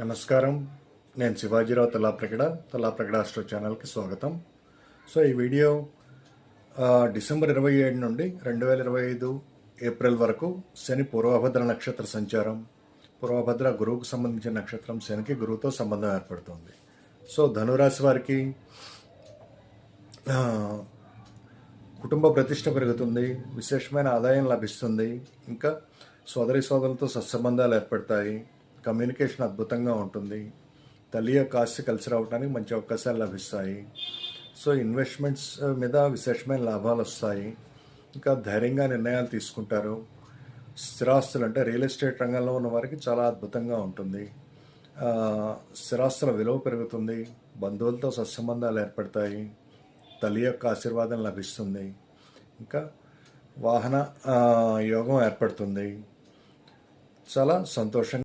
నమస్కారం. నేను శివాజీరావు తలాప్రగడ తలాప్రగడ ఆస్ట్రో ఛానల్కి స్వాగతం. సో ఈ వీడియో డిసెంబర్ ఇరవై ఏడు నుండి రెండు వేల ఇరవై ఐదు ఏప్రిల్ వరకు శని పూర్వభద్ర నక్షత్ర సంచారం. పూర్వభద్ర గురువుకు సంబంధించిన నక్షత్రం శనికి గురువుతో సంబంధం ఏర్పడుతుంది. సో ధనురాశి వారికి కుటుంబ ప్రతిష్ట పెరుగుతుంది విశేషమైన ఆదాయం లభిస్తుంది ఇంకా సోదరి సోదరులతో సత్సంబంధాలు ఏర్పడతాయి కమ్యూనికేషన్ అద్భుతంగా ఉంటుంది. తల్లి యొక్క ఆస్తి కలిసి రావడానికి మంచి అవకాశాలు లభిస్తాయి. సో ఇన్వెస్ట్మెంట్స్ మీద విశేషమైన లాభాలు వస్తాయి. ఇంకా ధైర్యంగా నిర్ణయాలు తీసుకుంటారు. స్థిరాస్తులు అంటే రియల్ ఎస్టేట్ రంగంలో ఉన్న వారికి చాలా అద్భుతంగా ఉంటుంది. స్థిరాస్తుల విలువ పెరుగుతుంది. బంధువులతో సత్సంబంధాలు ఏర్పడతాయి. తల్లి యొక్క ఆశీర్వాదం లభిస్తుంది. ఇంకా వాహన యోగం ఏర్పడుతుంది. చాలా సంతోషంగా